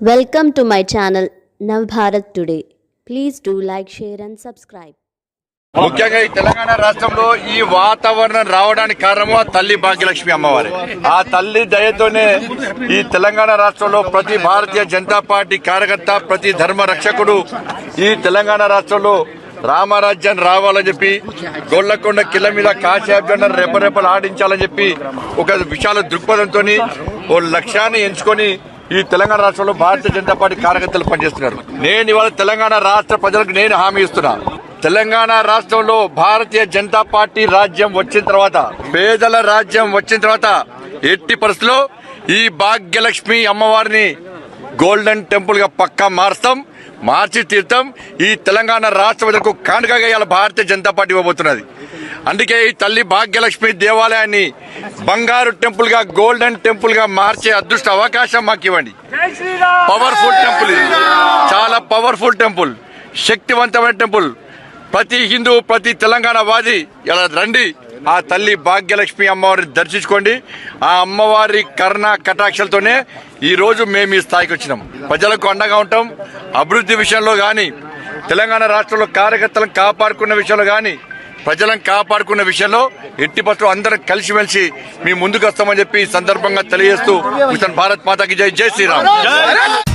Welcome to my channel Navabharat today please do like share and subscribe ముఖ్యంగా ఈ తెలంగాణ రాష్ట్రంలో ఈ వాతావరణం రావడానికి కారణము ఆ తల్లి భాగ్యలక్ష్మి అమ్మవారి. ఆ తల్లి దయతోనే ఈ తెలంగాణ రాష్ట్రంలో ప్రతి భారతీయ జనతా పార్టీ కార్యకర్త ప్రతి ధర్మ రక్షకుడు ఈ తెలంగాణ రాష్ట్రంలో రామరాజ్యాన్ని రావాలని చెప్పి గొల్లకొండ కిల్ల మీద కాశాబ్జండను రెపరెపలు ఆడించాలని చెప్పి ఒక విశాల దృక్పథంతో ఓ లక్ష్యాన్ని ఎంచుకొని ఈ తెలంగాణ రాష్ట్రంలో భారతీయ జనతా పార్టీ కార్యకర్తలు పనిచేస్తున్నారు. నేను ఇవాళ తెలంగాణ రాష్ట్ర ప్రజలకు నేను హామీ ఇస్తున్నా. తెలంగాణ రాష్ట్రంలో భారతీయ జనతా పార్టీ రాజ్యం వచ్చిన తర్వాత పేదల రాజ్యం వచ్చిన తర్వాత ఎట్టి పరిస్థితుల్లో ఈ భాగ్యలక్ష్మి అమ్మవారిని గోల్డెన్ టెంపుల్గా పక్కా మారుస్తాం మార్చి తీర్థం ఈ తెలంగాణ రాష్ట్ర ప్రజలకు కానుకగా ఇవాళ భారతీయ జనతా పార్టీ ఇవ్వబోతున్నది. అందుకే ఈ తల్లి భాగ్యలక్ష్మి దేవాలయాన్ని బంగారు టెంపుల్గా గోల్డెన్ టెంపుల్గా మార్చే అదృష్ట అవకాశం మాకు ఇవ్వండి. పవర్ఫుల్ టెంపుల్ ఇది. చాలా పవర్ఫుల్ టెంపుల్. శక్తివంతమైన టెంపుల్. ప్రతి హిందూ ప్రతి తెలంగాణ వాది ఇలా రండి. ఆ తల్లి భాగ్యలక్ష్మి అమ్మవారిని దర్శించుకోండి. ఆ అమ్మవారి కరుణ కటాక్షలతోనే ఈ రోజు మేము ఈ స్థాయికి వచ్చినాం. ప్రజలకు అండగా ఉంటాం. అభివృద్ధి విషయంలో కానీ తెలంగాణ రాష్ట్రంలో కార్యకర్తలను కాపాడుకున్న విషయంలో కానీ ప్రజలను కాపాడుకున్న విషయంలో ఎట్టి పత్రం అందరం కలిసిమెలిసి మీ ముందుకు వస్తామని చెప్పి సందర్భంగా తెలియజేస్తూ మిషన్ భారత్ మాతాకి జై జై శ్రీరామ్.